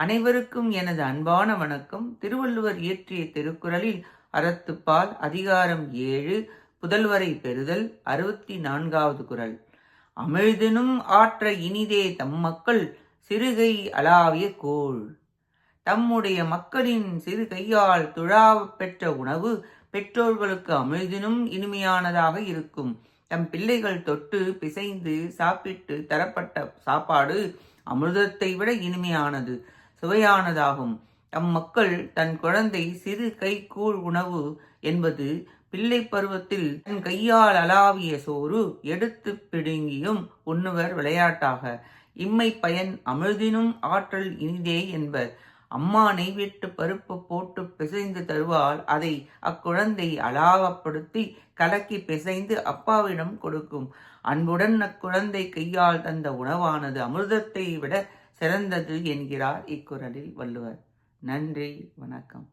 அனைவருக்கும் எனது அன்பான வணக்கம். திருவள்ளுவர் இயற்றிய திருக்குறளில் அறத்துப்பால் அதிகாரம் ஏழு புதல்வரை பெறுதல் அறுபத்தி நான்காவது குறள். அமிழ்தினும் ஆற்ற இனிதே தம் மக்கள் சிறுகை அளாவிய கோள். தம்முடைய மக்களின் சிறு கையால் துழாவப் பெற்ற உணவு பெற்றோர்களுக்கு அமிழ்தினும் இனிமையானதாக இருக்கும். தம் பிள்ளைகள் தொட்டு பிசைந்து சாப்பிட்டு தரப்பட்ட சாப்பாடு அமிர்தத்தை விட இனிமையானது. சுவையானதாகும். அம்மக்கள் தன் குழந்தை சிறு கைக்கூழ் உணவு என்பது பிள்ளை பருவத்தில் தன் கையால் அலாவிய சோறு எடுத்து பிடுங்கியும் உண்ணுவர் விளையாட்டாக. இம்மை பயன் அமிழ்தினும் ஆற்றல் இனிதே என்பர். அம்மா நெய்விட்டு பருப்பு போட்டு பிசைந்து தருவால் அதை அக்குழந்தை அலாவப்படுத்தி கலக்கி பிசைந்து அப்பாவிடம் கொடுக்கும். அன்புடன் அக்குழந்தை கையால் தந்த உணவானது அமிர்தத்தை விட சிறந்தது என்கிறார் இக்குரலில் வள்ளுவர். நன்றி வணக்கம்.